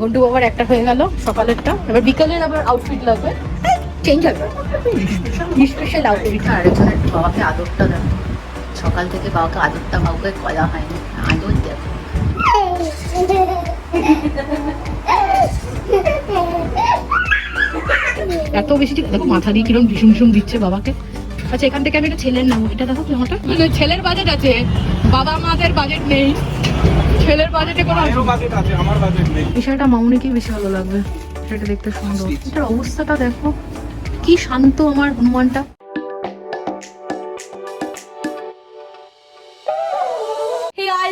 ঘন্টু বাবার একটা হয়ে গেল সকালেরটা। এবার বিকালের আবার আউটফিট লাগবে। চেঞ্জ হবে। স্পেশাল আউটফিট আর একজনের বাবাকে আদরটা দেখো সকাল থেকে বাবাকে আদরটা বাবুকে করা হয়নি। আদর দেখো এত বেশি ঠিক দেখো মাথা দিয়ে কিরম ভীষণ ভীষণ দিচ্ছে বাবাকে। আচ্ছা এখান থেকে আমি একটা ছেলের নেব এটা দেখো জামাটা। মানে ছেলের বাজেট আছে। বাবা মাদের বাজেট নেই। ছেলের বাজেটে কোনো বাজেট আছে আমার বাজেট নেই। বিষয়টা মামুনিকেই বেশি ভালো লাগবে সেটা দেখতে সুন্দর। এটার অবস্থাটা দেখো কি শান্ত আমার হনুমানটা।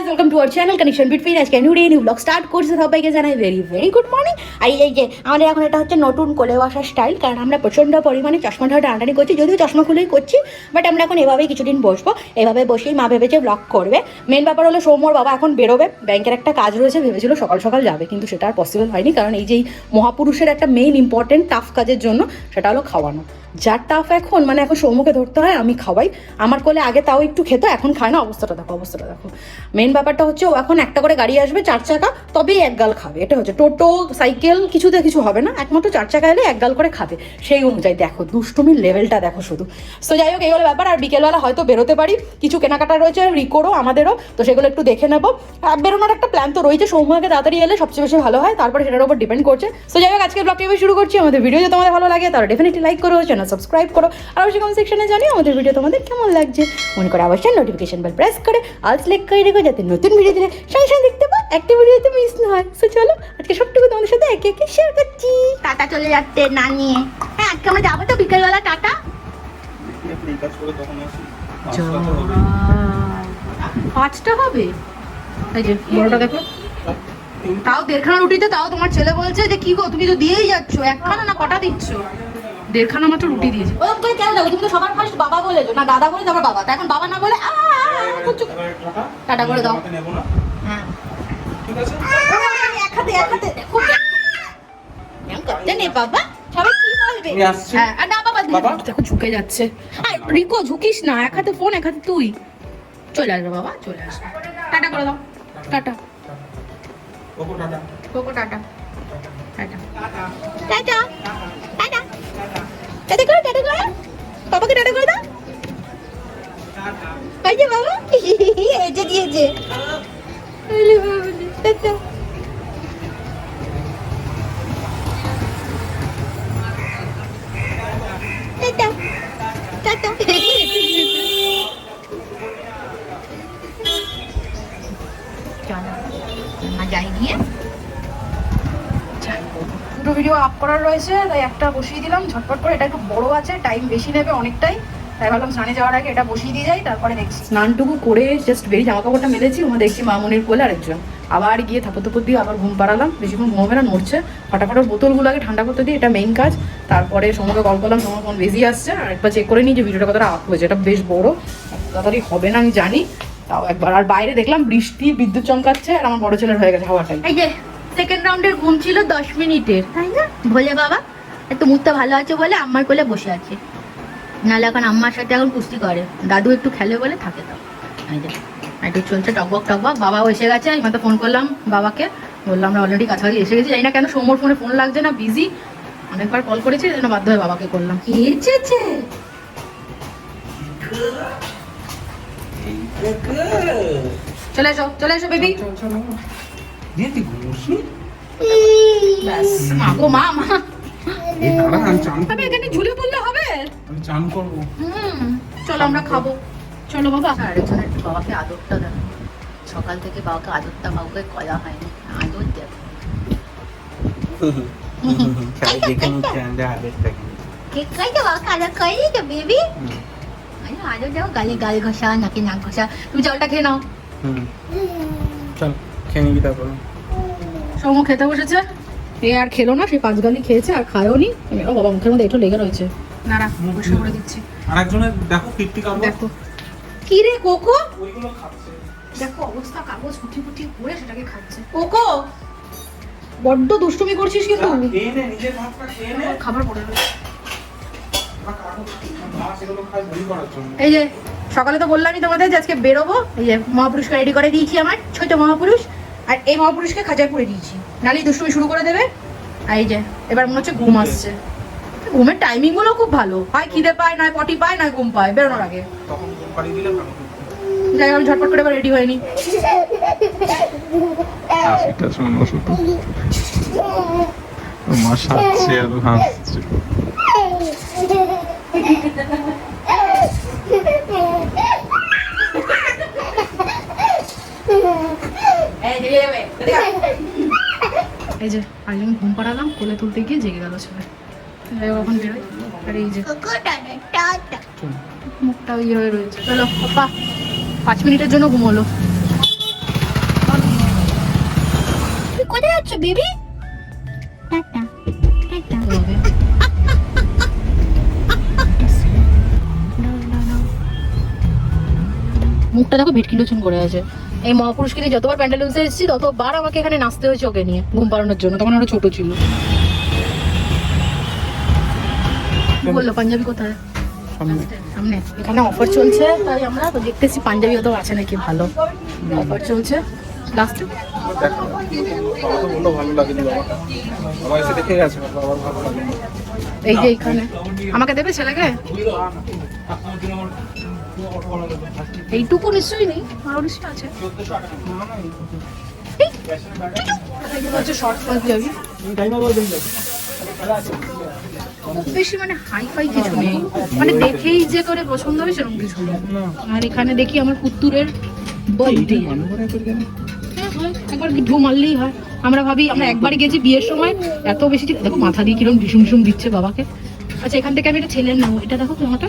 Welcome to our channel connection between আজকে new day new blog start করছে সবাইকে জানাই ভেরি ভেরি গুড মর্নিং আর এই যে আমাদের এখন এটা হচ্ছে নতুন কোলে বসার স্টাইল কারণ আমরা প্রচণ্ড পরিমাণে চশমাটা টানাটানি করছি, যদিও চশমা খুলেই করছি বাট আমরা এখন এভাবেই কিছুদিন বসবো, এভাবে বসেই মা ভেবেছে ব্লগ করবে। মেন ব্যাপার হলো সৌম্যর বাবা এখন বেরোবে ব্যাংকের একটা কাজ রয়েছে, ভেবেছিল সকাল সকাল যাবে, কিন্তু সেটা আর পসিবল হয়নি, কারণ এই যে এই মহাপুরুষের একটা মেইন ইম্পর্টেন্ট টাফ কাজের জন্য সেটা হলো খাওয়ানো। যার টাফ এখন মানে এখন সৌম্যকে ধরতে হয়, আমি খাওয়াই। আমার কোলে আগে তাও একটু খেত, এখন খায় না, অবস্থাটা দেখো অবস্থাটা দেখো। মেন ব্যাপারটা হচ্ছে ও এখন একটা করে গাড়ি আসবে, চার চাকা, তবেই এক গাল খাবে। এটা হচ্ছে টোটো, সাইকেল, কিছুতে কিছু হবে না। একমাত্র চার চাকা এলে এক গাল করে খাবে। সেই অনুযায়ী দেখো, দুষ্টুমির লেভেলটা দেখো শুধু। তো যাই হোক, এই হলো ব্যাপার। আর বিকেলবেলা হয়তো বেরোতে পারি। কিছু কেনাকাটা রয়েছে, রিকোরও, আমাদেরও। তো সেগুলো একটু দেখে নেব। বেরোনোর একটা প্ল্যান তো রয়েছে। সৌম্যকে তাড়াতাড়ি এলে সবচেয়ে বেশি ভালো হয়। তারপরে সেটার উপর ডিপেন্ড করছে। তো যাই হোক আজকে ব্লগটি শুরু করছি। আমাদের ভিডিও যদি তোমাদের ভালো লাগে, তাহলে ডেফিনেটলি লাইক করো চ্যানেল সাবস্ক্রাইব করো। আর অবশ্যই কমেন্ট সেকশনে আমাদের ভিডিও তোমাদের কেমন লাগছে। মনে করে অবশ্যই নোটিফিকেশন বেল প্রেস করে। আল সিলেক্ট করে রেখো যাতে নতুন ভিডিও দিলে সঙ্গে সঙ্গে দেখতে পাও একটা ভিডিও তো মিস না হয় সো চলো আজকে সবটুকু তোমাদের সাথে একে একে শেয়ার করছি। টাটা চলে যাচ্ছে না নিয়ে হ্যাঁ আজকে আমরা যাব তো বিকেলবেলা টাটা। এই কাজ করে তখন আসি পাঁচটা পাঁচটা হবে? এই যে বড়টা দেখো। তাও দেড়খানা রুটিতে তাও তোমার ছেলে বলছে যে কি গো তুমি তো দিয়েই যাচ্ছ একখানা না কটা দিচ্ছ? দেড়খানা মাত্র রুটি দিয়েছে। কেন দেখো তুমি তো সবার ফার্স্ট বাবা বলেছ। না দাদা বলে তারপর বাবা। তা এখন বাবা না বলে টাটা। টাটা করে দাও। হাতে নেব না? হ্যাঁ। ঠিক আছে? এক হাতে এক হাতে দেখো। নেই বাবা? সবাই কি বলবে? হ্যাঁ আর না বাবা বাবা? দেখো ঝুঁকে যাচ্ছে। আর রিকো ঝুঁকিস না। এক হাতে ফোন এক হাতে তুই। চলে আসবে বাবা চলে আসবে। টাটা করে দাও। টাটা। ওকো tata. Cocoa tata tata. Tata. Tata. Tata করে টাটা করে বাবাকে টাটা করে দাও বাবা এই যে দিয়েছে বসিয়ে দিলাম ঝটপট করে এটা একটু বড় আছে টাইম বেশি নেবে অনেকটাই তাই ভাবলাম স্নানে যাওয়ার আগে এটা বসিয়ে দিয়ে যাই তারপরে দেখছি। স্নানটুকু করে জাস্ট বেরিয়ে জামা কাপড়টা মেলেছি ওখানে দেখছি মামুনির কোলে আরেকজন। আবার গিয়ে থাপর থাপর দিয়ে আবার ঘুম পাড়ালাম বেশিক্ষণ ঘুমাবে না নড়ছে। ফটাফট বোতলগুলো আগে ঠান্ডা করতে দিই এটা মেইন কাজ। তারপরে সময় কল করলাম সময় ফোন বেশি আসছে আর একবার চেক করে নিই যে ভিডিওটা কতটা আপ হয়েছে এটা বেশ বড়। তাড়াতাড়ি হবে না আমি জানি তাও একবার। আর বাইরে দেখলাম বৃষ্টি বিদ্যুৎ চমকাচ্ছে আর আমার বড় ছেলের হয়ে গেছে হাওয়াটাই। এই যে সেকেন্ড রাউন্ডের ঘুম ছিল দশ মিনিটের। তাই না? ভোলে বাবা। একটু মুখটা ভালো আছে বলে আম্মার কোলে বসে আছে নাহলে এখন আম্মার সাথে এখন কুস্তি করে দাদু একটু খেলে বলে থাকে তো একটু চলছে টকবক টকবক বাবাও এসে গেছে আমি তো ফোন করলাম বাবাকে বললাম আমরা অলরেডি কাছাকাছি এসে গেছি জানি না কেন সৌম্যর ফোনে ফোন লাগছে না বিজি অনেকবার কল করেছি এই জন্য বাধ্য হয়ে বাবাকে করলাম এসেছে চলে এসো চলে এসো বেবি ব্যাস মা গো মা মা এই দাঁড়া আমি চান আমি এখানে ঝুলে পড়লে হবে। আমি চান করব। হুম চলো আমরা খাব। চলো বাবা। আর একজনের বাবাকে আদরটা দেখো সকাল থেকে বাবাকে আদরটা বাবুকে করা হয়নি। আদর খাই দেখে তো বেবি গালে গাল ঘষা নাকে নাক ঘষা। তুমি জলটা খেয়ে নাও। হুম। চল খেয়ে নিবি তারপর। সৌম খেতে বসেছে? এ আর খেলো না সে পাঁচ গালি খেয়েছে আর খায়ও নি। ও বাবা মুখের মধ্যে একটু লেগে রয়েছে। না না পরিষ্কার করে দিচ্ছি। আর একজনের দেখো কীর্তি কাপড় দেখো। কি রে কোকো? ওইগুলো খাচ্ছে। দেখো অবস্থা কাগজ কুটি কুটি করে সেটাকে খাচ্ছে। কোকো বড্ড দুষ্টুমি করছিস কিন্তু। নিজের ভাতটা খেয়ে নে। খাবার পড়ে রয়েছে। এই যে সকালে তো বললামই তোমাদের যে আজকে বেরোবো। এই যে মহাপুরুষকে রেডি করে দিয়েছি আমার ছোট মহাপুরুষ। আর এই মহাপুরুষকে খাঁচায় পরে দিয়েছি। নালি দুষ্টুমি শুরু করে দেবে? এই যে এবার মনে হচ্ছে ঘুম আসছে। ঘুমের টাইমিংগুলো খুব ভালো। হয় খিদে পায় নয় পটি পায় নয় ঘুম পায় বেরোনোর আগে। যাই আমি ঝটপট করে এবার রেডি হয়ে নি হাসিটা শোনো শুধু মা সাজছে আর হাসছে এই যে আমি ঘুম পাড়ালাম কোলে তুলতে গিয়ে জেগে গেল ছেলে আর এই যে মুখটা ইয়ে হয়ে রয়েছে। চলো পাপা পাঁচ মিনিটের জন্য ঘুমোলো। কোথায় যাচ্ছ বেবি? মুখটা দেখো ভেটকি লোচন করে আছে। এই মহাপুরুষকে নিয়ে যতবার প্যান্ডেল উঠতে এসেছি ততবার আমাকে এখানে নাচতে হয়েছে ওকে নিয়ে ঘুম পাড়ানোর জন্য। তখন ওরা ছোট ছিল। বলল পাঞ্জাবি কোথায়? সামনে। এখানে অফার চলছে তাই আমরা দেখতেছি পাঞ্জাবি তো আছে নাকি ভালো। অফার চলছে। লাস্টে এই যে এখানে। আমাকে দেবে ছেলেকে? এইটুকু নিশ্চয়ই নেই আরও নিশ্চয়ই আছে। খুব বেশি মানে হাই ফাই কিছু নেই। মানে দেখেই যে করে পছন্দ সেরকম কিছু আর এখানে দেখি আমার হ্যাঁ, একবার ঢু মারলেই হয়। আমরা ভাবি আমরা একবারই গেছি বিয়ের সময় এত বেশি দেখো মাথা দিয়ে কিরম ভীষণ দিচ্ছে বাবাকে। আচ্ছা এখান থেকে আমি একটা ছেলের নেব এটা দেখো না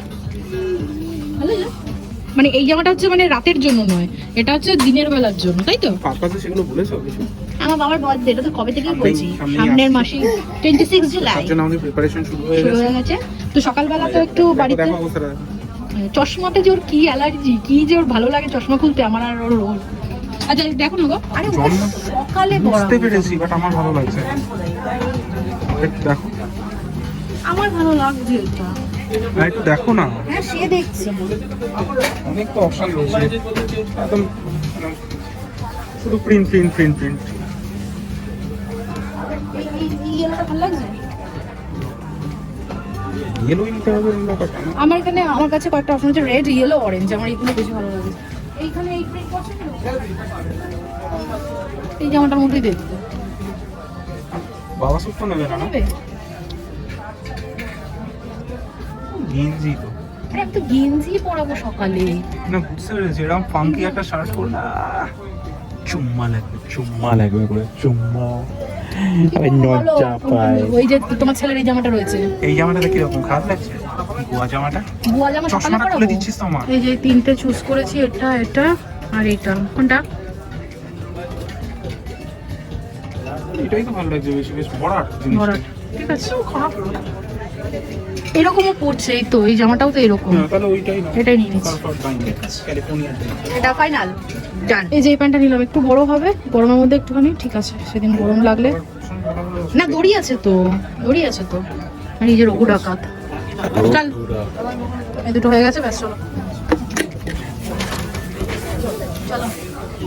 মানে এই জামাটা হচ্ছে মানে রাতের জন্য নয় এটা হচ্ছে দিনের বেলার জন্য তাই তো? পাপাতে সেগুলো বলেছ কিছু? আমার বাবার বার্থডে এটা তো কবে থেকে বলছি। সামনের। মাসে টোয়েন্টি সিক্স জুলাই তার জন্য আমাদের প্রিপারেশন শুরু হয়ে শুরু গেছে। হয়ে গেছে। তো সকালবেলা তো একটু বাড়িতে। চশমাতে যে ওর কি অ্যালার্জি কি যে ওর ভালো লাগে চশমা খুলতে আমার আর ওর ওর আচ্ছা দেখো না গো। আরে সকালে বুঝতে পেরেছি বাট আমার ভালো লাগছে। দেখো। আমার ভালো লাগছে এটা। না একটু দেখো না। হ্যাঁ সে দেখছি। অনেক তো অপশন রয়েছে একদম শুধু প্রিন্ট প্রিন্ট প্রিন্ট প্রিন্ট এগুলো। আমার এখানে আমার কাছে কয়েকটা অপশন আছে রেড ইয়েলো অরেঞ্জ আমার এইগুলো বেশি ভালো লাগে। এইখানে এই প্রিন্ট পছন্দ এই জামাটার মধ্যেই দেখতে বাবা সুস্থ নেবে না গেঞ্জি তো। আরে আমি তো গেঞ্জি পরাবো সকালে। না বুঝতে পেরেছি এরকম ফাঙ্কি একটা শার্ট করলে আহ, চুম্মা লাগবে চুম্মা লাগবে করে চুম্মা। পায় ওই যে তোমার ছেলের এই জামাটা রয়েছে। এই জামাটা কীরকম খারাপ লাগছে? গোয়া জামাটা? বুয়া জামা চশমাটা খুলে দিচ্ছিস তো আমার এই যে তিনটে চুজ করেছি এটা এটা আর এটা। কোনটা? এটাই তো ভালো লাগছে বেশি বেশ ভরাট ঠিক আছে খারাপ না। এরকমও পড়ছে এই তো এই জামাটাও তো এরকম। না, তাহলে ওইটাই না। এটাই নিয়ে নিচ্ছি। এটা ফাইনাল ডান এই যে এই প্যান্টটা নিলাম একটু বড় হবে গরমের মধ্যে একটুখানি ঠিক আছে সেদিন গরম লাগলে। না দড়ি আছে তো দড়ি আছে তো। নিজের এই যে ডাকাত। চল এই দুটো হয়ে গেছে ব্যাস চলো। চলো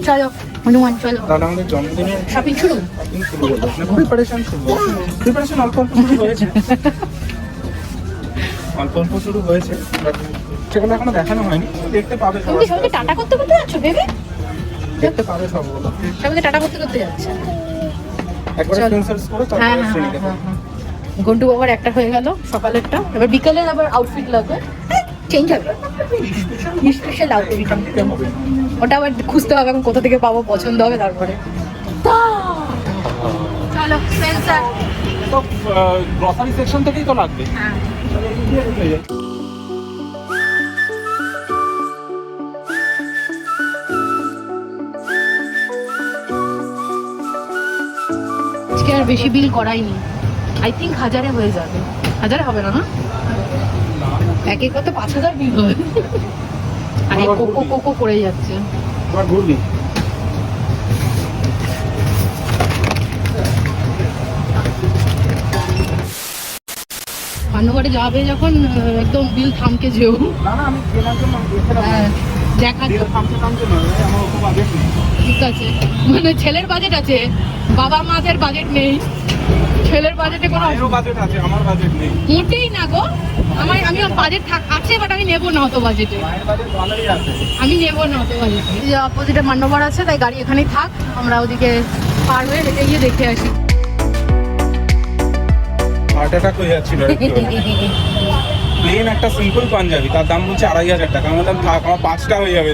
চলো হনুমান চলো। তাহলে আমাদের জন্মদিনের শপিং শুরু? প্রিপারেশন শুরু। প্রিপারেশন অল্প অল্প শুরু হয়েছে। অল্প অল্প শুরু হয়েছে সেগুলো এখনও দেখানো হয়নি। দেখতে পাবে তুমি সবাইকে টাটা করতে করতে যাচ্ছ বেবি দেখতে পাবে সবগুলো সবাইকে টাটা করতে করতে যাচ্ছে। একবার। সেন্সার্স করে হ্যাঁ তারপরে হ্যাঁ হ্যাঁ, হ্যাঁ, হ্যাঁ। ঘন্টু বাবার একটা হয়ে গেল সকালেরটা। এবার বিকালের আবার আউটফিট লাগবে। চেঞ্জ হবে। স্পেশাল আউটফিট ওটা আবার খুঁজতে হবে এখন কোথা থেকে পাবো পছন্দ হবে তারপরে। চলো স্পেন্সার তো গ্রসারি সেকশন থেকেই তো লাগবে। হ্যাঁ। আজকে আর বেশি বিল করাইনি আই থিঙ্ক হাজারে হয়ে যাবে। হাজারে হবে না না? এক এক কত পাঁচ হাজার বিল হবে। আরে কোকো কোকো করে যাচ্ছে। ঘুরবি? পান্নগড়ে যাবে যখন একদম বিল থামকে যেও। হ্যাঁ ঠিক আছে। মানে ছেলের বাজেট আছে বাবা মাদের বাজেট নেই। ছেলের বাজেটে কোনো বাজেট আছে আমার বাজেট নেই। মোটেই না গো। আমার আমি বাজেট আছে বাট আমি নেব না অত বাজেটে মায়ের আছে। আমি নেব না অত বাজেটে অপোজিটে মান্যবর আছে তাই গাড়ি এখানেই থাক। আমরা ওদিকে পার হয়ে হেঁটে গিয়ে দেখে আসি। হার্ট অ্যাটাক হয়ে যাচ্ছিল প্লেন একটা সিম্পল পাঞ্জাবি, তার দাম বলছে আড়াই হাজার টাকা। আমার থাক, আমার পাঁচটা হয়ে যাবে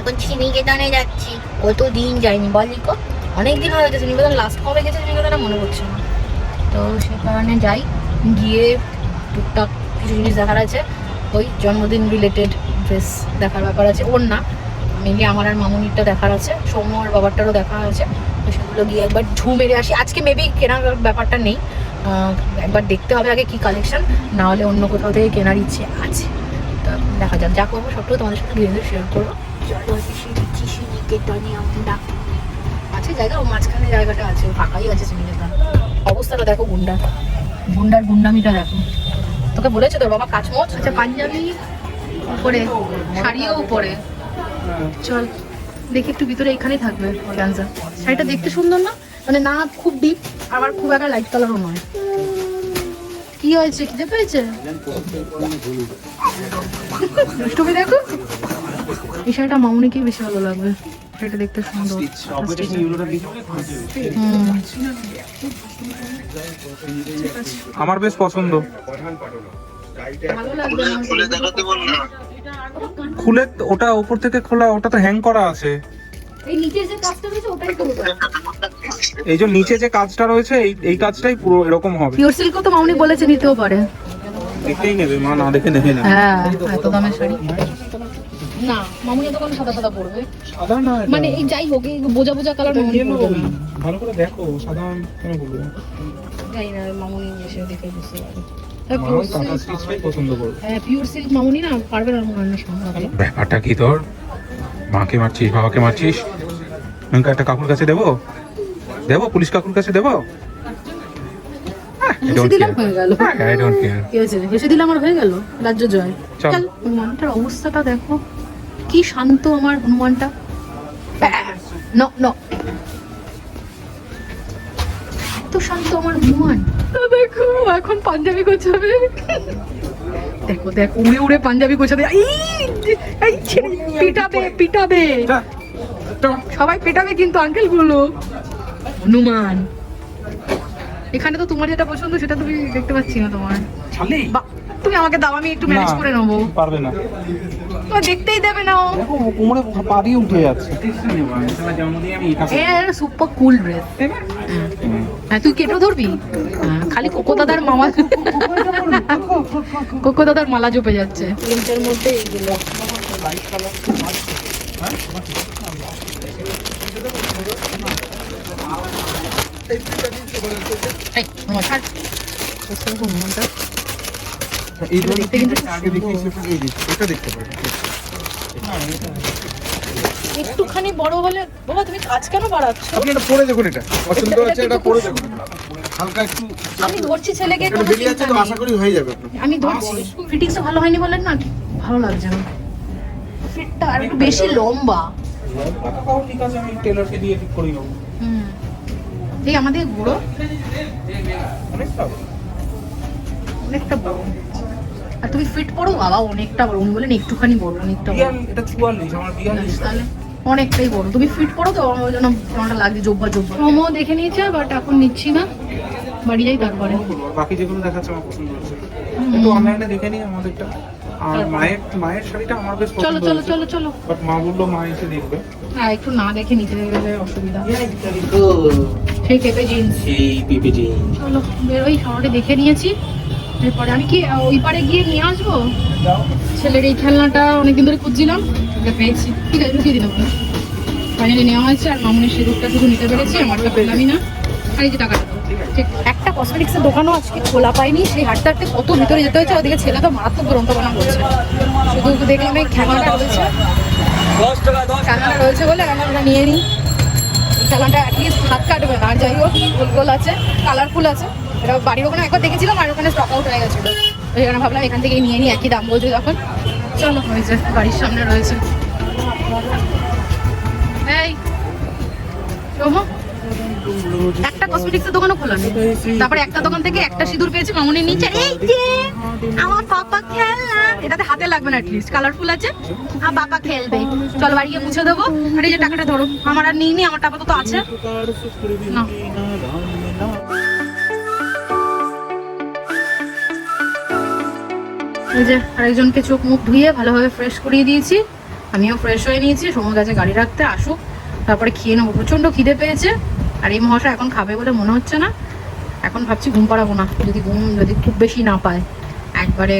এখন শ্রীনিকেতনে যাচ্ছি। কত দিন যাইনি, বলি কো অনেক দিন হয়ে গেছে শ্রীনিকেতন লাস্ট কবে গেছে শ্রীনিকেতনে মনে পড়ছে না। তো সে কারণে যাই, গিয়ে টুকটাক কিছু জিনিস দেখার আছে। ওই জন্মদিন রিলেটেড ড্রেস দেখার ব্যাপার আছে। ওর না মেনলি আমার আর মামুনিরটা দেখার আছে। সৌম্য আর বাবারটারও দেখা আছে। তো সেগুলো গিয়ে একবার ঝু মেরে আসি। আজকে মেবি কেনার ব্যাপারটা নেই। একবার দেখতে হবে আগে কি কালেকশন না হলে অন্য কোথাও থেকে কেনার ইচ্ছে আছে। তো দেখা যাক যা করব সবটাও তোমাদের সাথে ধীরে ধীরে শেয়ার করব। আছে জায়গা ও মাঝখানে জায়গাটা আছে ফাঁকাই আছে শ্রীনিকেতন অবস্থাটা দেখো গুন্ডার গুন্ডার গুন্ডামিটা দেখো। তোকে বলেছে তোর বাবা কাচমোচ আচ্ছা পাঞ্জাবি উপরে শাড়িও উপরে। চল দেখি একটু ভিতরে এখানেই থাকবে অর্গানজা শাড়িটা দেখতে সুন্দর না? মানে না খুব ডিপ আবার খুব একটা লাইট কালারও নয়। কি হয়েছে? খিদে পেয়েছে? দুষ্টুমি দেখো। এই শাড়িটা মামুনিকেই বেশি ভালো লাগবে। শাড়িটা দেখতে সুন্দর। আমার বেশ পছন্দ। খুলে ওটা উপর থেকে খোলা ওটা তো হ্যাং করা আছে। এই নিচের যে কাজটা রয়েছে ওটাই তো। এই যে নিচে যে কাজটা রয়েছে এই এই কাজটাই পুরো এরকম হবে। পিওর সিল্কও তো মামুনি বলেছে নিতেও পারে। দেখেই নেবে মা না দেখে নেবে না। হ্যাঁ এত দামের শাড়ি? না মামুনি দোকান সাদা সাদা পড়বে সাদা না মানে এই যাই হোক এই বোঝা বোঝা কালার মামুনি yellow। ভালো করে দেখো সাদা কেন বলব জানি না মামুনি এসে দেখে বুঝতে পারবে। মাও টাটা স্টিচটাই পছন্দ করবে। পিওর সিল্ক মামুনি না পারবে না না সামলাতে ব্যাপারটা কি তোর? মাকে মারছিস বাবাকে মারছিস? একটা কাকুর কাছে দেবো? দেবো? পুলিশ কাকুর কাছে দেবো? দিলাম হয়ে গেল। আই ডোন্ট কেয়ার কি হয়েছে? হেসে দিলাম আর হয়ে গেল? রাজ্য জয়। চল। চল হনুমানটার অবস্থাটা দেখো। কি শান্ত আমার হনুমানটা। ন ন এত শান্ত আমার হনুমান। দেখো এখন পাঞ্জাবি গোছাবে। দেখো দেখো উড়ে উড়ে পাঞ্জাবি গোছাবে। এই, এই পিটাবে পিটাবে। সবাই পেটাবে কিন্তু আঙ্কেলগুলো। হনুমান। এখানে তো তোমার যেটা পছন্দ সেটা তুমি দেখতে পাচ্ছি না তোমার। তুমি আমাকে দাও আমি একটু ম্যানেজ করে নেব। পারবে না। তো দেখতেই দেবে না ও। কোমরে পা দিয়ে উঠে যাচ্ছে। জন্মদিন আমি এটা এ সুপার কুল ড্রেস হ্যাঁ তুই কেটেও ধরবি? হ্যাঁ, খালি কোকো দাদার মামা কোকো দাদার মালা জপে যাচ্ছে। প্রিন্টের মধ্যে এইগুলো এই, মামা, ছাড়। কোথায় গো মামাটা? এই এটা দেখতে কিন্তু খুব আগে দেখিয়েছি এই দিচ্ছি এটা দেখতে পারি একটুখানি বড় হলে বাবা তুমি কাজ কেন বাড়াচ্ছ? আপনি এটা পরে দেখুন এটা পছন্দ এটা- এটা এটা পরে দেখুন। হালকা একটু আমি ধরছি ছেলেকে বেরিয়ে তো আশা করি হয়ে যাবে আপনার। আমি ধরছি। ফিটিংসও ভালো হয়নি বলেন না? ভালো লাগছে না। ফিটটা আর একটু বেশি লম্বা। ঠিক আছে আমি টেলারকে দিয়ে ঠিক করে নেব। এই আমাদের বুড়ো অনেকটা বড়। আর তুমি ফিট পড়ো? বাবা অনেকটা বড়। উনি বলেন একটুখানি বড় অনেকটা এটা চুয়াল্লিশ আমার বিয়াল্লিশ তাহলে অনেকটাই বড়। তুমি ফিট পড়ো তো? আমার জন্য তোমারটা লাগছে জব্বা জব্বা। মোমো দেখে নিয়েছে বাট এখন নিচ্ছি না। বাড়ি যাই তারপরে। বাকি যেগুলো দেখাচ্ছে আমার পছন্দ হচ্ছে। একটু অনলাইনে দেখে নিই আমাদেরটা। আর মায়ের মায়ের শাড়িটা আমার বেশ চলো চলো চলো চলো। বাট মা বলল মা এসে দেখবে। হ্যাঁ একটু না দেখে নিতে গেলে অসুবিধা। সেই পেপে জিন্স এই পিপিজি চলো বেরোই শহরে দেখে নিয়েছি। এরপরে আমি কি ওই পারে গিয়ে নিয়ে আসব? ছেলের এই খেলনাটা অনেকদিন ধরে খুঁজছিলাম ওটা পেয়েছি। ঠিক আছে ঢুকিয়ে দিলাম ফাইনালি নেওয়া হয়েছে আর মামুনের সিঁদুরটা শুধু নিতে পেরেছি আমারটা পেলামই না। আর এই যে টাকাটা ঠিক একটা কসমেটিক্সের দোকানও আজকে খোলা পাইনি সেই হাঁটতে হাঁটতে কত ভিতরে যেতে হয়েছে ওদিকে ছেলে তো মারাত্মক দুরন্ত বানা করছে। শুধু দেখলাম এই খেলনাটা রয়েছে। খেলনাটা রয়েছে বলে খেলনাটা নিয়ে নিই। এই খেলনাটা অ্যাটলিস্ট হাত কাটবে। না যাই হোক গোল গোল আছে কালারফুল আছে। এটা বাড়ির ওখানে একবার দেখেছিলাম আর ওখানে স্টক আউট হয়ে গেছিল ওই ভাবলাম এখান থেকেই নিয়ে নিই, একই দাম বলছে যখন। চলো হয়েছে বাড়ির সামনে রয়েছে। এই, শোভো। একটা কসমেটিক্সের দোকানও খোলা নেই। তারপরে একটা দোকান থেকে একটা সিঁদুর পেয়েছি মামুনির নিচে। এই যে, আমার পাপা খেলনা। এটাতে হাতে লাগবে না অ্যাটলিস্ট কালারফুল আছে। আর বাবা খেলবে। চল বাড়ি গিয়ে মুছে দেবো। আর এই যে টাকাটা ধরো। আমার আর নিইনি আমার টাকা তো আছে। না। এই যে আরেকজনকে চোখ মুখ ধুয়ে ভালোভাবে ফ্রেশ করিয়ে দিয়েছি। আমিও ফ্রেশ হয়ে নিয়েছি। সময় কাছে গাড়ি রাখতে, আসুক। তারপরে খেয়ে নেব। প্রচণ্ড খিদে পেয়েছে। আর এই মহাশয় এখন খাবে বলে মনে হচ্ছে না। এখন ভাবছি ঘুম পাড়াবো না। যদি ঘুম, যদি খুব বেশি না পায়, একবারে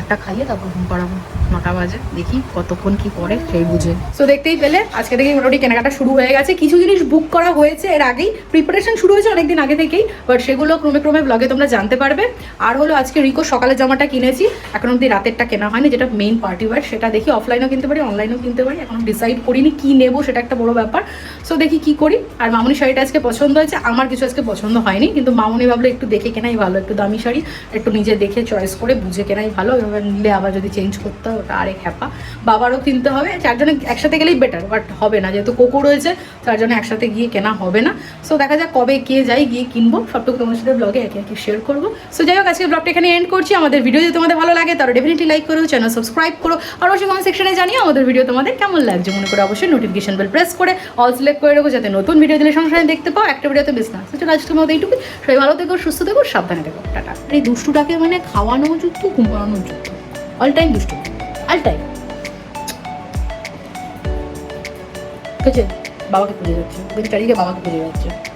একটা খাইয়ে তারপর ঘুম পাড়াবো। নটা বাজে, দেখি কতক্ষণ কি করে, সেই বুঝে। সো দেখতেই পেলে, আজকে থেকে মোটামুটি কেনাকাটা শুরু হয়ে গেছে। কিছু জিনিস বুক করা হয়েছে এর আগেই। প্রিপারেশন শুরু হয়েছে অনেকদিন আগে থেকেই বাট সেগুলো ক্রমে ক্রমে ব্লগে তোমরা জানতে পারবে। আর হলো, আজকে রিকো সকালে জামাটা কিনেছি। এখন অব্দি রাতেরটা কেনা হয়নি, যেটা মেইন পার্টি ওয়ার সেটা দেখি অফলাইনেও কিনতে পারি অনলাইনেও কিনতে পারি। এখন ডিসাইড করিনি কি নেব, সেটা একটা বড় ব্যাপার। সো দেখি কি করি। আর মামুনি শাড়িটা আজকে পছন্দ হয়েছে, আমার কিছু আজকে পছন্দ হয়নি, কিন্তু মামুনি ভাবলো একটু দেখে কেনাই ভালো, একটু দামি শাড়ি, একটু নিজে দেখে চয়েস করে বুঝে কেনাই ভালো, এভাবে নিলে আবার যদি চেঞ্জ করতে ওটা আরেক হ্যাপা বাবারও কিনতে হবে, চারজনে একসাথে গেলেই বেটার বাট হবে না। যেহেতু কোকো রয়েছে, চারজনে একসাথে গিয়ে কেনা হবে না। সো দেখা যাক কবে কে যাই, গিয়ে কিনবো। সবটুকু তোমার সাথে ব্লগে একে একে শেয়ার করব। সো যাই হোক, আজকে ব্লগটা এখানে এন্ড করছি। আমাদের ভিডিও যদি তোমাদের ভালো লাগে, তাহলে ডেফিনেটলি লাইক করো চ্যানেল সাবস্ক্রাইব করো। আর অবশ্যই কমেন্ট সেকশনে জানিও আমাদের ভিডিও তোমাদের কেমন লাগছে। মনে করে অবশ্যই নোটিফিকেশন বেল প্রেস করে অল সিলেক্ট করে রাখো, যাতে নতুন ভিডিও দিলে সঙ্গে দেখতে পাও। একটা ভিডিওতে বেশ না চলো, আজকের মতো এইটুকু সবাই ভালো থেকো, সুস্থ থেকো, সাবধানে থেকো। টাটা। এই দুষ্টুটাকে মানে খাওয়ানো যুক্ত ঘুম পাড়ানো যুক্ত অল টাইম দুষ্টু অল টাইম ঠিক আছে বাবাকে খুঁজে যাচ্ছে চারিদিকে বাবাকে খুঁজে যাচ্ছে কোথায় বাবা কোথায় টাটা